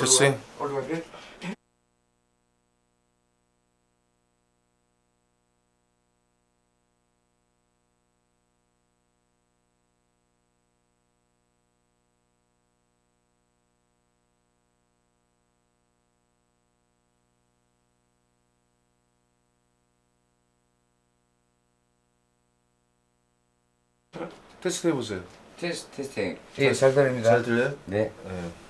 됐어요. 테스트 해보세요. 테스트 테스팅. 예, 잘 들립니다. 잘 들려요? 네. 네.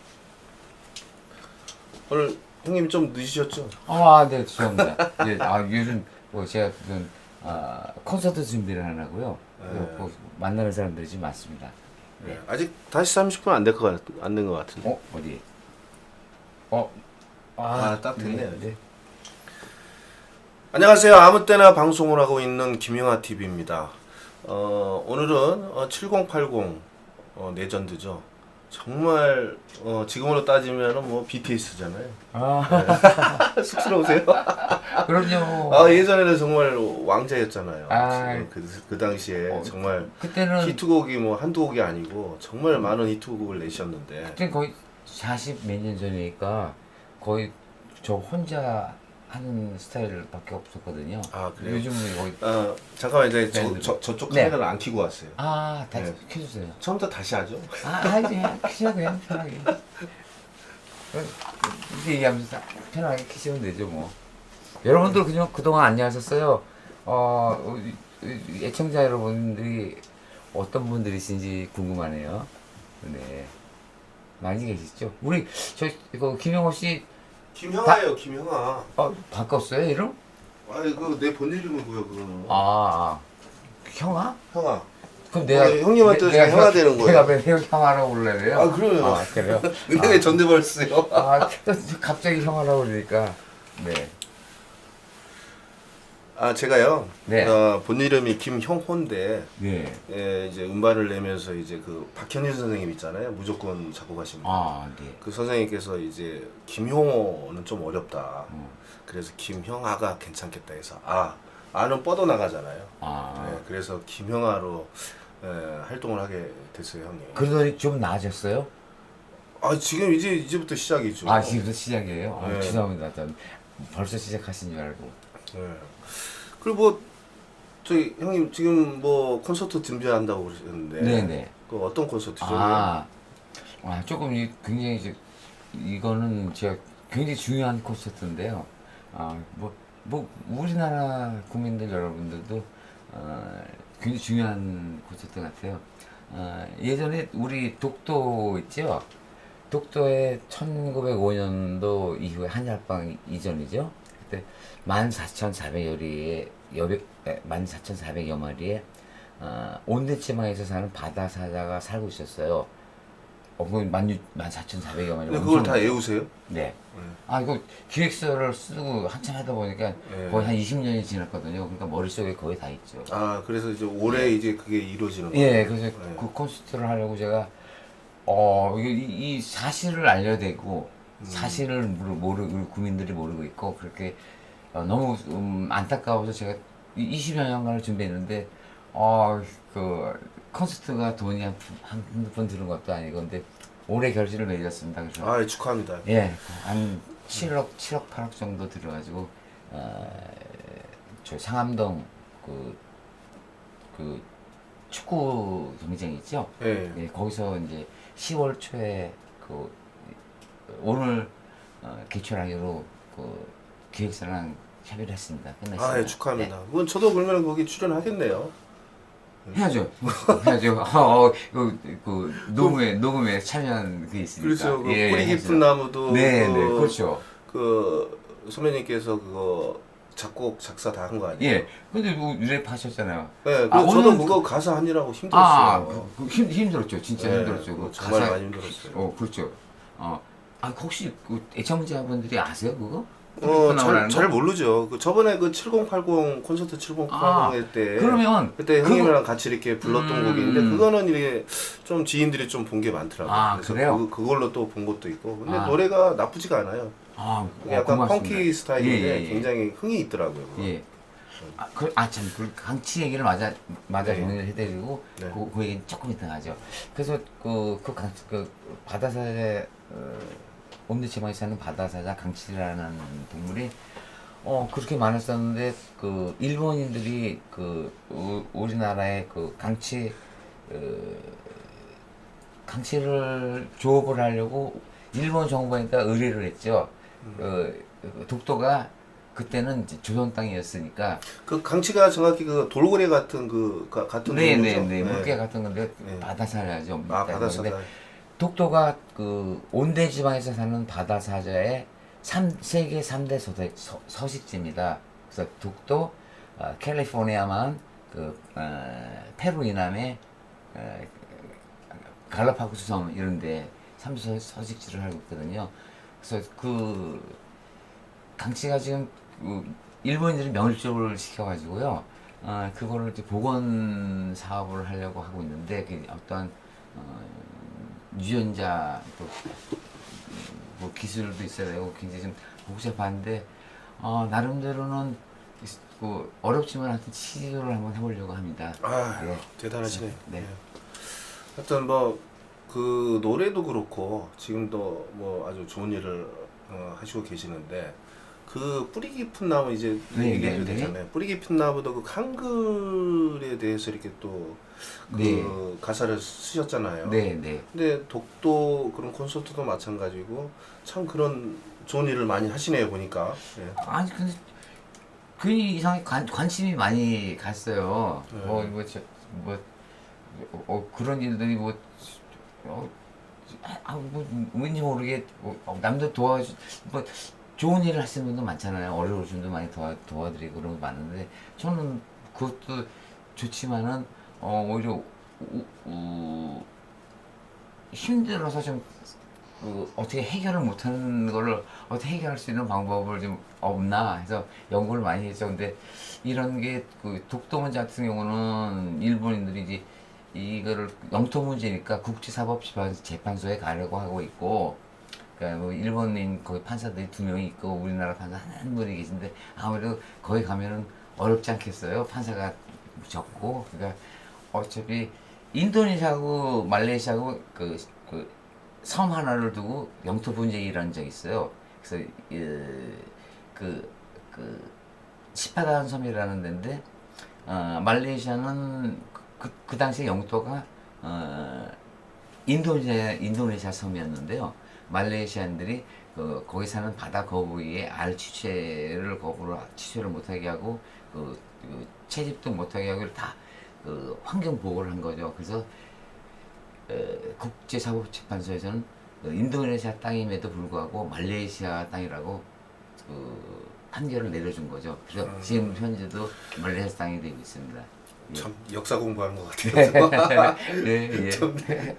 오늘 형님 좀 늦으셨죠? 아, 네, 죄송합니다. 예, 아, 요즘 뭐 제가 무슨 아, 콘서트 준비를 하라고요. 네. 뭐 만나는 사람들이 좀 많습니다. 네. 아직 다시 30분 안 될 것 같, 안된 것 같은데. 어, 어디? 어, 아, 딱 됐네요. 네, 네. 안녕하세요. 아무 때나 방송을 하고 있는 김영하 TV입니다. 어, 오늘은 어, 7080 어, 레전드죠. 정말 어, 지금으로 따지면 뭐 BTS잖아요. 아, 쑥스러우세요? 그럼요. 아 예전에는 정말 왕자였잖아요. 아. 지금 그, 그 당시에 어, 정말 그때는 히트곡이 뭐 한두 곡이 아니고 정말 많은 히트곡을 내셨는데 그때 거의 40 몇 년 전이니까 거의 저 혼자 하는 스타일밖에 없었거든요. 아, 그래요? 요즘은 거의 어, 잠깐만 이제 저. 저, 저쪽 네. 카메라를 안 켜고 왔어요. 아, 다 네. 켜주세요. 처음부터 다시 하죠. 아, 그냥 키셔도 돼요, 편하게. 이렇게 얘기하면서 편하게 키시면 되죠, 뭐. 여러분들 그냥 그동안 안녕하셨어요. 어, 우리 애청자 여러분들이 어떤 분들이신지 궁금하네요. 네. 많이 계시죠? 우리, 저, 이거, 김영호 씨, 김형아예요, 김형아. 어, 바꿨어요, 이름? 아이 그내 본 뭐야 그거는. 아, 아. 형아? 형아. 그럼 내가. 어, 형님한테 내- 내가 형아 형- 되는 거예요. 내가 왜 형- 형아라고 불러요? 아, 그럼요. 아, 그래요? 근데 왜 전대벌 쓰요? 아, 갑자기 형아라고 그러니까. 네. 아 제가요. 네. 어, 본 이름이 김형호인데 네. 예, 이제 음반을 내면서 이제 그 박현일 선생님 있잖아요. 무조건 작곡하신 분. 아, 네. 그 선생님께서 이제 김형호는 좀 어렵다. 어. 그래서 김형아가 괜찮겠다 해서 아 아는 뻗어 나가잖아요. 아. 네, 그래서 김형아로 예, 활동을 하게 됐어요, 형님. 그러더니 좀 나아졌어요? 아 지금 이제 이제부터 시작이죠. 아, 지금부터 시작이에요? 아, 네. 죄송합니다. 전 벌써 시작하신 줄 알고. 네. 그리고 뭐 저희 형님 지금 뭐 콘서트 준비한다고 그러셨는데. 네네. 그 어떤 콘서트죠? 아, 아, 조금 이, 굉장히 이제, 이거는 제가 굉장히 중요한 콘서트인데요. 아, 뭐, 뭐, 우리나라 국민들 여러분들도, 어, 굉장히 중요한 콘서트 같아요. 어, 예전에 우리 독도 있죠? 독도에 1905년도 이후에 한일합방 이전이죠. 그때 14,400여리의 여백, 14,400여 마리의 어, 온대지방에서 사는 바다 사자가 살고 있었어요. 어, 그 만, 14,400여 마리. 근데 그걸 다 외우세요? 네. 아, 이거 기획서를 쓰고 한참 하다 보니까 네. 거의 한 20년이 지났거든요. 그러니까 머릿속에 거의 다 있죠. 아 그래서 이제 올해 이제 그게 이루어지는 거예요. 예, 그래서 네. 그 콘서트를 하려고 제가 어, 이, 이 사실을 알려야 되고 음. 사실을 모르, 모르 우리 국민들이 모르고 있고 그렇게 어, 너무 음, 안타까워서 제가 20여 년간을 준비했는데 어, 그 콘서트가 돈이 한, 한, 한번 들은 것도 아니고 근데 올해 결실을 맺었습니다. 그래서 아 축하합니다. 예, 한 7억, 7억, 8억 정도 들어가지고, 어, 저 상암동 그, 그 축구 경기장 있죠? 예. 예, 거기서 이제 10월 초에 그, 오늘 어, 개최하기로 그 기획사랑 협의를 했습니다. 끝났습니다. 아 예, 축하합니다. 그건 저도 그러면 거기 출연하겠네요. 네, 해야죠. 해야죠. 어, 어, 그, 그, 녹음에, 녹음에 참여한 게 있으니까. 그렇죠. 그 예, 뿌리 해야죠. 깊은 나무도 네, 그, 네, 그렇죠. 그 선배님께서 그거 작곡 작사 다 한 거 아니에요? 예. 근데 뭐 랩 하셨잖아요. 네, 아, 그 저도 오늘 그거 가사 하느라고 아, 힘들었어요. 그, 그 힘, 힘들었죠. 진짜 네, 힘들었죠. 그 정말 가사- 많이 힘들었어요. 어, 그렇죠. 어, 아, 혹시 그 애청자분들이 아세요, 그거? 어, 잘, 잘 거? 모르죠. 그 저번에 그 7080 콘서트 7080 아, 때 그러면 그때 형님이랑 같이 이렇게 불렀던 음. 곡인데 그거는 이게 좀 지인들이 좀 본 게 많더라고요. 아, 그래서 그래요? 그, 그걸로 또 본 것도 있고. 근데 아. 노래가 나쁘지가 않아요. 아, 어, 약간 고맙습니다. 펑키 스타일인데 예, 예, 예. 굉장히 흥이 있더라고요. 그거. 예. 아, 그, 아, 참, 그 강치 얘기를 맞아, 맞아 네. 정리를 해드리고, 네. 그, 그 얘기는 조금 이따 하죠. 그래서 그, 그 강, 그, 바다사의, 어, 온대 지방에 사는 바다사자 강치라는 동물이 어 그렇게 많았었는데 그 일본인들이 그 우, 우리나라의 그 강치 어, 강치를 조업을 하려고 일본 정부에다 의뢰를 했죠. 그, 그 독도가 그때는 조선 땅이었으니까 그 강치가 정확히 그 돌고래 같은 그 가- 같은 네네네 동물이죠? 물개 같은 건데 네. 바다사자죠. 아. 근데 독도가 그 온대 지방에서 사는 바다 사자의 삼, 세계 3대 서대, 서, 서식지입니다. 그래서 독도, 어, 캘리포니아만, 그, 어, 페루 이남의 어, 갈라파고스 섬 이런데 삼서 서식지를 하고 있거든요. 그래서 그 강치가 지금 그 일본인들이 명일조를 시켜가지고요. 어, 그거를 이제 복원 사업을 하려고 하고 있는데 그 어떤 어, 유전자 또, 음, 뭐 기술도 있어야 되고 굉장히 좀 복잡한데 어, 나름대로는 그 어렵지만 하여튼 시도를 한번 해보려고 합니다. 아 예. 대단하시네. 네. 예. 하여튼 뭐 그 노래도 그렇고 지금도 뭐 아주 좋은 일을 어, 하시고 계시는데 그 뿌리 깊은 나무 이제 네, 얘기해 네, 도 네. 되잖아요. 뿌리 깊은 나무도 그 한글에 대해서 이렇게 또 그 네. 가사를 쓰셨잖아요. 네, 네. 근데 독도 그런 콘서트도 마찬가지고 참 그런 좋은 일을 많이 하시네요 보니까. 예. 아니 근데 그 이상하게 관, 관심이 많이 갔어요. 네. 뭐, 뭐, 저, 뭐, 어, 그런 일들이 뭐, 어, 아, 뭐, 왠지 모르게, 뭐, 어, 남들 도와주, 뭐, 좋은 일을 하시는 분도 많잖아요. 어려우신 분도 많이 도와, 도와드리고 그런 거 많은데, 저는 그것도 좋지만은, 어, 오히려, 우, 우, 힘들어서 좀, 그, 어떻게 해결을 못하는 거를 어떻게 해결할 수 있는 방법을 좀 없나 해서 연구를 많이 했죠. 근데 이런 게 그 독도 문제 같은 경우는 일본인들이 이제 이거를 영토 문제니까 국제사법재판소에 가려고 하고 있고 그러니까 뭐 일본인 거기 판사들이 두 명이 있고 우리나라 판사 한 분이 계신데 아무래도 거기 가면은 어렵지 않겠어요. 판사가 적고 그러니까 어차피 인도네시아하고 말레이시아하고 그, 그 섬 하나를 두고 영토 분쟁이라는 적이 있어요. 그래서 그, 그 시파단 섬이라는 데인데 어, 말레이시아는 그, 그, 그 당시 영토가 어, 인도네시아 인도네시아 섬이었는데요. 말레이시안들이 그, 거기 사는 바다 거북이의 알 취체를 거부를 취체를 못하게 하고 그, 그 채집도 못하게 하고 다 그 환경 보호를 한 거죠. 그래서 에, 국제사법재판소에서는 그 인도네시아 땅임에도 불구하고 말레이시아 땅이라고 그 판결을 내려준 거죠. 그래서 음. 지금 현재도 말레이시아 땅이 되고 있습니다. 예. 참 역사 공부하는 것 같아요. 예, 예. 참, 네.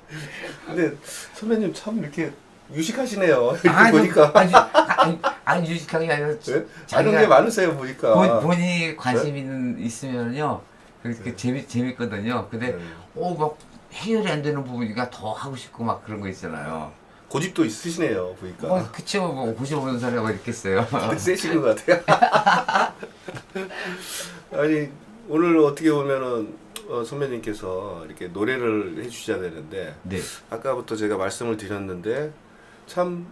근데 선배님 참 이렇게 유식하시네요. 이렇게 아니, 보니까 아니, 아니, 아니 유식하게 아니라 네? 아는 게 많으세요 보니까. 본, 본인이 관심 있는 있으면요, 그, 그 재미 재밌거든요. 근데 네. 오막 해결이 안 되는 부분이니까 더 하고 싶고 막 그런 거 있잖아요. 고집도 있으시네요 보니까. 뭐 그쵸, 뭐 95년 사람이 어디 있겠어요. 세시는 것 같아요. 아니 오늘 어떻게 보면은 어, 선배님께서 이렇게 노래를 해주셔야 되는데 네. 아까부터 제가 말씀을 드렸는데 참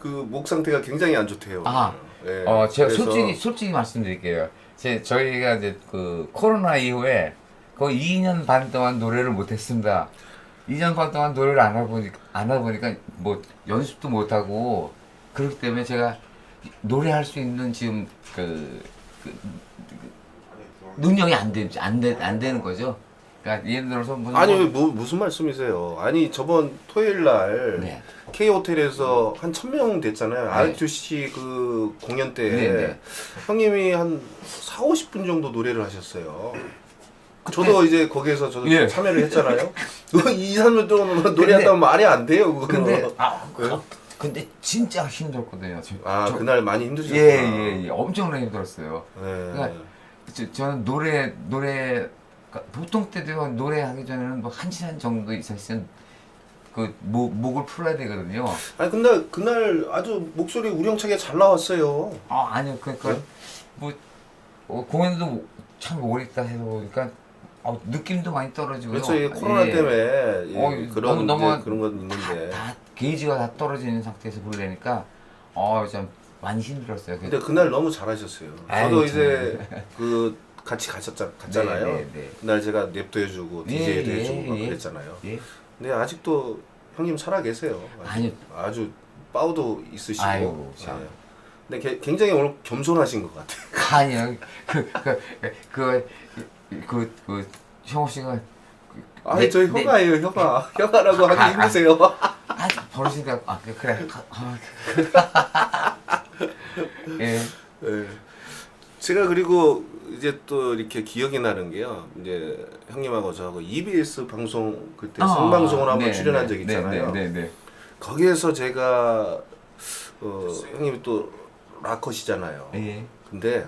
그 목 상태가 굉장히 안 좋대요. 아, 예. 어, 제가 그래서 솔직히 솔직히 말씀드릴게요. 제 저희가 이제 그 코로나 이후에 거의 2년 반 동안 노래를 못 했습니다. 2년 반 동안 노래를 안 해보니까 안 해보니까 뭐 연습도 못 하고 그렇기 때문에 제가 노래할 수 있는 지금 그, 그, 그 능력이 안 되, 안, 되, 안 되는 거죠. 그러니까 예를 들어서 무슨 아니 뭐- 뭐, 무슨 말씀이세요? 아니 저번 토요일 날 네. K 호텔에서 한 천 명 됐잖아요. 네. R2C 그 공연 때 네, 네. 형님이 한 4, 50분 정도 노래를 하셨어요. 저도 이제 거기에서 저도 예. 참여를 했잖아요. 그거 2, 3년 동안 노래한다면 말이 안 돼요, 그거. 근데 아, 네? 아, 근데 진짜 힘들었거든요. 저, 아, 저- 그날 많이 힘드셨구나. 예, 예, 예. 엄청나게 힘들었어요. 네. 그러니까 저, 저는 노래 노래 그러니까 보통 때도 노래하기 전에는 뭐 한 시간 정도 있었으면 그 목, 목을 풀어야 되거든요. 아니 근데 그날 아주 목소리 우렁차게 잘 나왔어요. 아 아니요 그러니까 네? 뭐 어, 공연도 참 오래 있다 해서 보니까 어, 느낌도 많이 떨어지고요. 그렇죠. 이 코로나 예. 때문에 예, 어, 그런 너무- 너무 그런 건 있는데. 다 게이지가 다 떨어지는 상태에서 부르려니까 어좀 많이 힘들었어요. 근데 그날 너무 잘하셨어요. 아이, 저도 이제 그 같이 가셨자, 갔잖아요. 네, 네, 네. 그날 제가 랩도 해주고 예, DJ도 예, 해주고 막 예. 그랬잖아요. 예. 근데 아직도 형님 살아 계세요. 아니. 아주 빠우도 있으시고. 아이고, 참. 예. 근데 게- 굉장히 오늘 겸손하신 것 같아요. 아니요. 그 그 그 그그 형호 씨가 아니 네, 저희 네. 혀가예요 혀가 혀가라고 하기 아, 아. 힘드세요. 아 버릇이니까 아 그- 그래. 아, 예. 예. 제가 그리고 이제 또 이렇게 기억이 나는 게요. 이제 형님하고 저하고 EBS 방송 그때 아, 생방송으로 한번 네, 출연한 네, 적 네, 있잖아요. 네, 네, 네. 거기에서 제가 어, 형님이 또 락커시잖아요. 예. 근데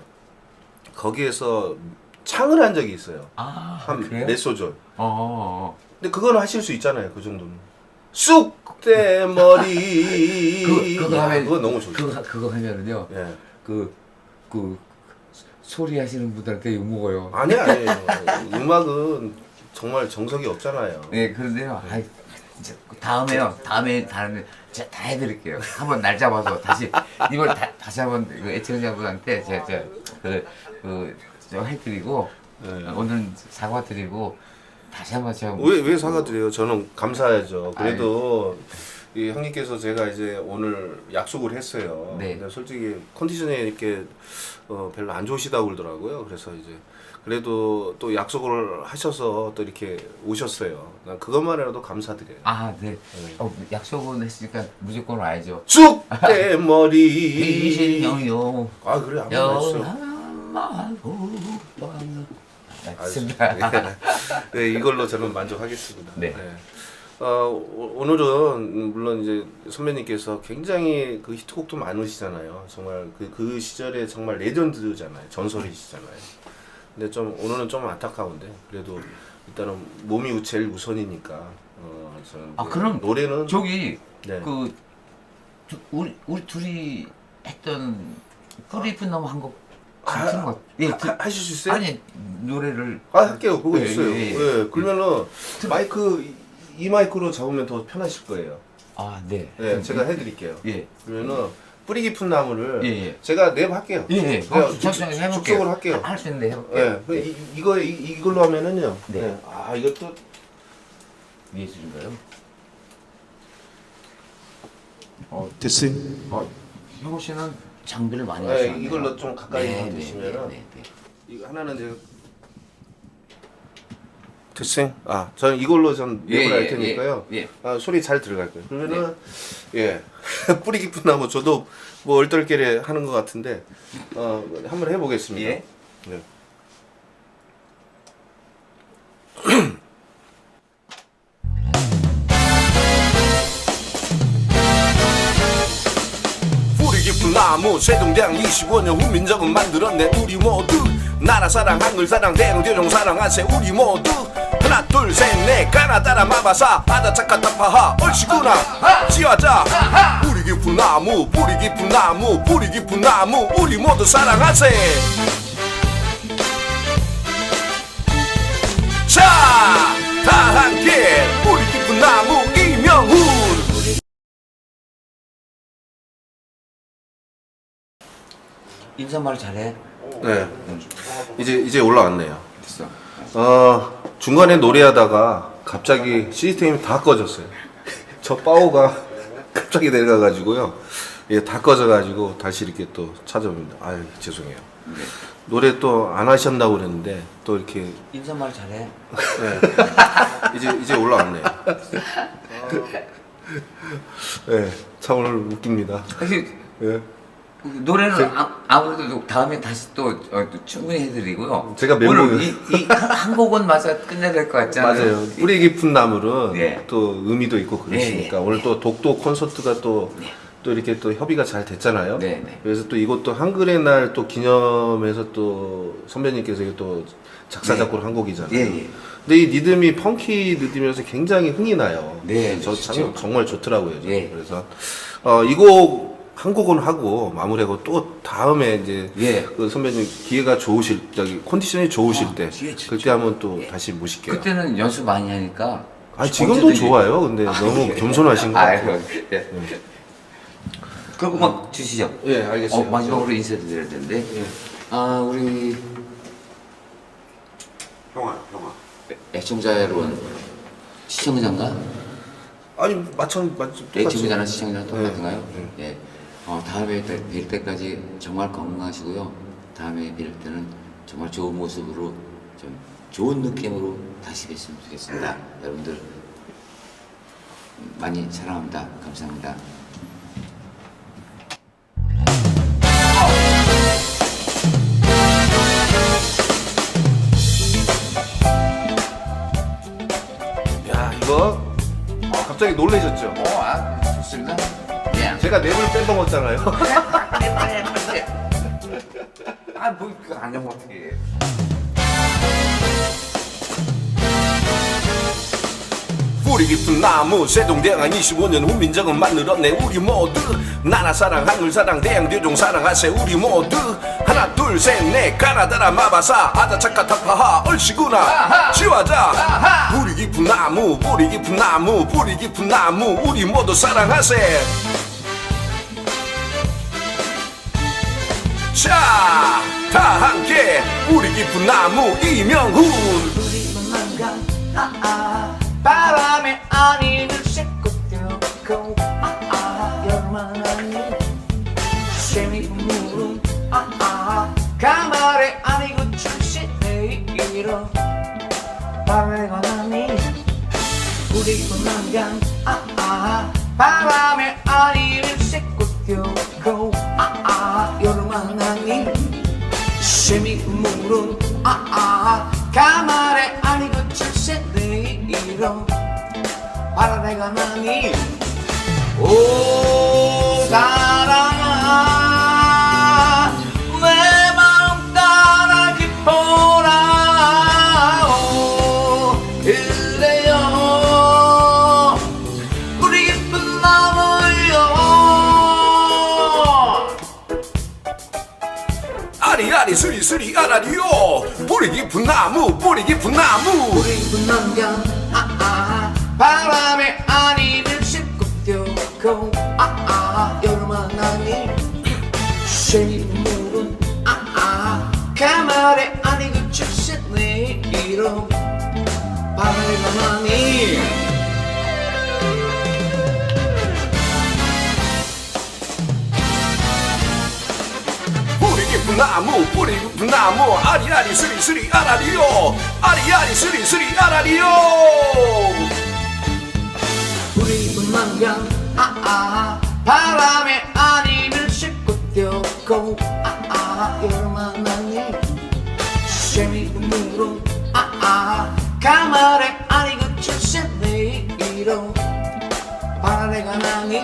거기에서 창을 한 적이 있어요. 아한 그래요? 몇 소절. 어, 어. 근데 그거는 하실 수 있잖아요. 그 정도는. 쑥대 머리. 그- 그거 하면- 그거 너무 좋죠. 그거 그거 하면은요. 예. 그, 그, 소리 하시는 분들한테 욕먹어요. 아니 아니에요. 음악은 정말 정석이 없잖아요. 네, 그런데요. 아이, 진짜 다음에요. 다음에, 다음에 제가 다 해드릴게요. 한번 날 잡아서 다시, 이걸 다, 다시 한번 그 애청자분한테 제가, 제가 그, 그, 저 해드리고, 네. 오늘 사과드리고, 다시 한번 제가. 왜, 왜 사과드려요? 저는 감사하죠. 그래도 이 형님께서 제가 이제 오늘 약속을 했어요. 네. 근데 솔직히 컨디션이 이렇게 어, 별로 안 좋으시다고 그러더라고요. 그래서 이제 그래도 또 약속을 하셔서 또 이렇게 오셨어요. 난 그것만이라도 감사드려요. 아, 네. 어, 약속은 했으니까 무조건 와야죠. 쑥대 머리. 이신영요. 아 그래 한번 해주세요. 영마고 아, 알겠습니다. 네, 이걸로 저는 만족하겠습니다. 네. 어, 오- 오늘은 물론 이제 선배님께서 굉장히 그 히트곡도 많으시잖아요. 정말 그, 그 시절에 정말 레전드잖아요. 전설이시잖아요. 근데 좀 오늘은 좀 안타까운데 그래도 일단은 몸이 제일 우선이니까 어, 저는 아, 이제 그럼 노래는 저기 네. 그 두, 우리 우리 둘이 했던 뿌리 푼 나무 한곡 같은 것. 예, 하, 그, 하- 하실 수 있어요? 아니 노래를 아 할게요. 그거 예, 있어요. 예, 예, 예. 그러면은 마이크 이- 이 마이크로 잡으면 더 편하실 거예요. 아 네. 예, 제가 해드릴게요. 예. 그러면은 뿌리 깊은 나무를 예, 예. 제가 랩 할게요. 예, 예. 제가 어, 해볼게요. 죽속으로 할게요. 할 수 있는데 예, 해볼게요. 그 이, 이거 이, 이걸로 하면은요. 네. 네. 아 이것도 예술인가요? 어, 됐어요. 어, 형우 씨는 장비를 많이 네, 하시네요. 이걸로 좀 가까이 네, 드시면은. 네, 네, 네. 이거 하나는 제가 됐어요. 아, 저는 이걸로 전 예, 할 예, 테니까요. 예, 예. 아, 소리 잘 들어갈 거예요. 그러면은 예 뿌리 깊은 나무 저도 뭐 얼떨결에 하는 것 같은데 어 한번 해보겠습니다. 예. 네. 뿌리 깊은 나무 세종대왕 25년 훈민정음 만들었네 우리 모두 나라 사랑 한글 사랑 대롱 대종 사랑하세 우리 모두 하나 둘 셋 넷 가나다라 마바사. 아다차카타파하 얼씨구나. 지하자 뿌리 깊은 나무 뿌리 깊은 나무 뿌리 깊은 나무. 우리 모두 사랑하세. 자, 다 함께 뿌리 깊은 나무 이명훈. 인사말 잘해. 네. 이제 이제 올라왔네요. 됐어. 어 중간에 노래하다가 갑자기 시스템이 다 꺼졌어요. 저 파워가 갑자기 내려가가지고요. 예, 다 꺼져가지고 다시 이렇게 또 찾아옵니다. 아유 죄송해요. 노래 또 안 하셨다고 그랬는데 또 이렇게 인사말 잘해. 예, 이제 이제 올라왔네요. 예, 참 오늘 웃깁니다. 사실 예. 노래는 아, 아무래도 다음에 다시 또, 어, 또 충분히 해드리고요. 제가 멤버- 오늘 이, 이 한, 한 곡은 맞아 끝내야 될 것 같잖아요. 맞아요. 뿌리 깊은 나물은 예. 또 의미도 있고 그러시니까 예, 예. 오늘 또 독도 콘서트가 또, 또 이렇게 또 협의가 잘 됐잖아요. 네, 네. 그래서 또 이것도 한글의 날 또 기념해서 또 선배님께서 이게 또 작사 네. 작곡을 한 곡이잖아요. 예, 예. 근데 이 리듬이 펑키 리듬이라서 굉장히 흥이 나요. 네, 저. 참 정말 좋더라고요. 저는. 예. 그래서 어, 이곡 한 곡은 하고 마무리하고 또 다음에 이제 예. 그 선배님 기회가 좋으실 저기 컨디션이 좋으실 아, 때 기회. 그때 한번 또 다시 모실게요. 그때는 연습 많이 하니까. 아니 지금도 언제든지- 좋아요. 근데 너무 예. 겸손하신 것 아이고, 같아요. 예. 그럼 음악 주시죠. 예, 알겠어요. 어, 마지막으로 인사드려야 되는데. 예. 아, 우리 형아, 형아. 애청자 여러분, 시청자인가? 아니 마찬 맞 똑같이. 애청자나 시청자랑 똑같은가요? 네. 예. 어, 다음에 때- 뵐 때까지 정말 건강하시고요. 다음에 뵐 때는 정말 좋은 모습으로 좀 좋은 느낌으로 다시 뵀으면 좋겠습니다. 여러분들 많이 사랑합니다. 감사합니다. 제가 랩을 빼먹었잖아요. 아, 뭐, 그거 안 하면 어떡해. 뿌리 깊은 나무 세종대왕 25년 후 민정은 만들었네 우리 모두. 나라 사랑 한글 사랑 대양대종 사랑하세 우리 모두. 하나 둘 셋 넷 가나다라 마바사 착가 타파하 얼씨구나. 지화자. 뿌리 깊은 나무 뿌리 깊은 나무 뿌리 깊은 나무 우리 모두 사랑하세 자, 다 함께 우리 깊은 나무 이명훈. 우리만 난간 아아 바람에 아니를 싣고 뛰고 아 아 열만 아니 재미물은 아아 가말에 아니고 출시에 이러 바람에 아니 우리만 난간 아아. 바람에 아니를 싣고 뛰고 가말에 아니고 내일어 바라내가 나니 오 사랑아 내 마음 따라 깊어라. 오 그래요. 우리 깊은 나무요. 아리 아리 스리스리 아라리요 뿌리 깊은 나무 뿌리 깊은 나무. 우리 분남경 아아 바람에 아니를 싣고 뛰고 아아 여름만 아니 쉐이물은 아아. 가말에 아니고 출세 내일어 바람에만 아니 나무 뿌리 나무 아리아리 스리스리 아라리요. 아리아리 스리스리 아라리요. 우리 분만경 아아 바람에 아니를 싣고 뛰고 아아 아니 재미물은 아아 가말에 아니고 출세 내일어 바람에가 나니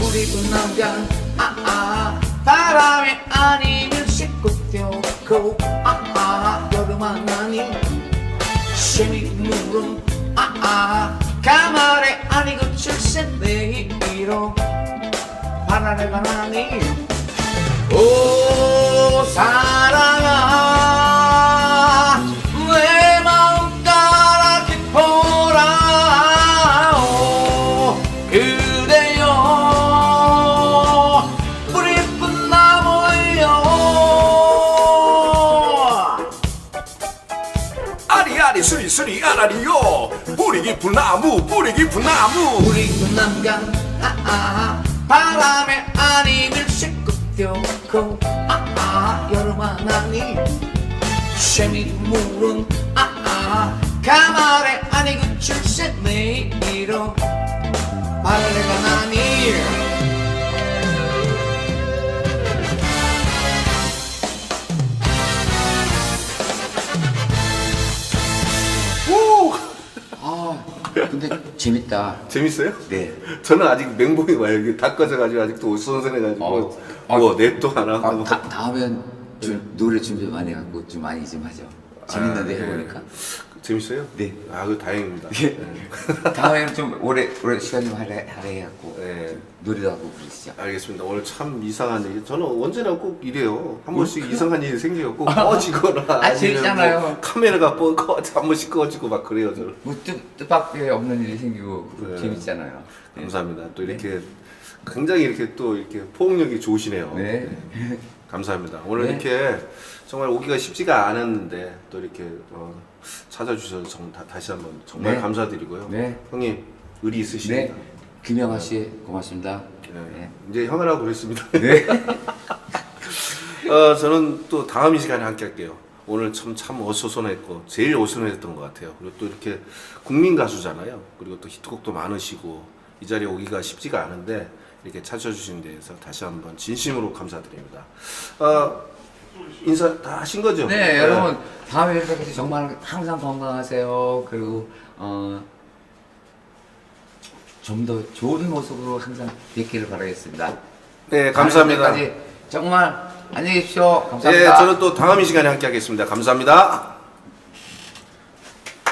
우리 분만경 아아 바람에 아니를 싣고 뛰고 아아 여름만 아니 재미물은 아아 가말에 아니고 출세 내일어 바라내가 나니. 오 사랑아 아리아리 스리스리 아라리요. 뿌리 깊은 나무 뿌리 깊은 나무. 우리 남강 아아 바람에 아니를 싣고 뛰고 아아 여름만 아니 재미물은 아아 가말에 아니고 출세 내일어 바람에 가 나니 근데 재밌다. 재밌어요? 네. 저는 아직 맹봉이 와요 이게 다 꺼져가지고 아직도 옷선선해가지고 어, 뭐 랩도 안 하고 아, 다, 다음엔 좀 노래 준비 많이 해갖고 좀 많이 좀 하죠. 재밌는데 아, 예. 해보니까. 재밌어요? 네. 아, 그 다행입니다. 예. 다음에는 좀 오래 오래 시간 좀 할애 할애해갖고 네. 노래도 하고 그러시죠. 알겠습니다. 오늘 참 이상한 얘기. 저는 언제나 꼭 이래요. 한 번씩 이상한 일이 꼭 꺼지거나 아, 아니면 재밌잖아요. 뭐 카메라가 뻗, 꺼, 한 번씩 꺼지고 막 그래요. 저는. 뭐 뜻, 뜻밖의 없는 일이 생기고 네. 재밌잖아요. 네. 감사합니다. 또 이렇게 굉장히 이렇게 또 이렇게 포용력이 좋으시네요. 네. 감사합니다. 오늘 네. 이렇게 정말 오기가 쉽지가 않았는데 또 이렇게 어, 찾아주셔서 정, 다, 다시 한번 정말 네. 감사드리고요. 네. 형님 의리 네. 있으십니다. 김영하 씨 고맙습니다. 네. 이제 형이라고 그랬습니다. 네. 어, 저는 또 다음 이 시간에 함께 할게요. 오늘 참, 참 어수선했고, 제일 어수선했던 것 같아요. 그리고 또 이렇게 국민 가수잖아요. 그리고 또 히트곡도 많으시고, 이 자리에 오기가 쉽지가 않은데, 이렇게 찾아주신 데에서 다시 한번 진심으로 감사드립니다. 어, 인사 다 하신 거죠? 네, 여러분 다음에 뵙겠습니다. 정말 항상 건강하세요. 그리고 어, 좀 더 좋은 모습으로 항상 뵙기를 바라겠습니다. 네, 감사합니다. 다음 정말 안녕히 계십시오. 감사합니다. 네, 저는 또 다음 이 시간에 함께 하겠습니다. 감사합니다.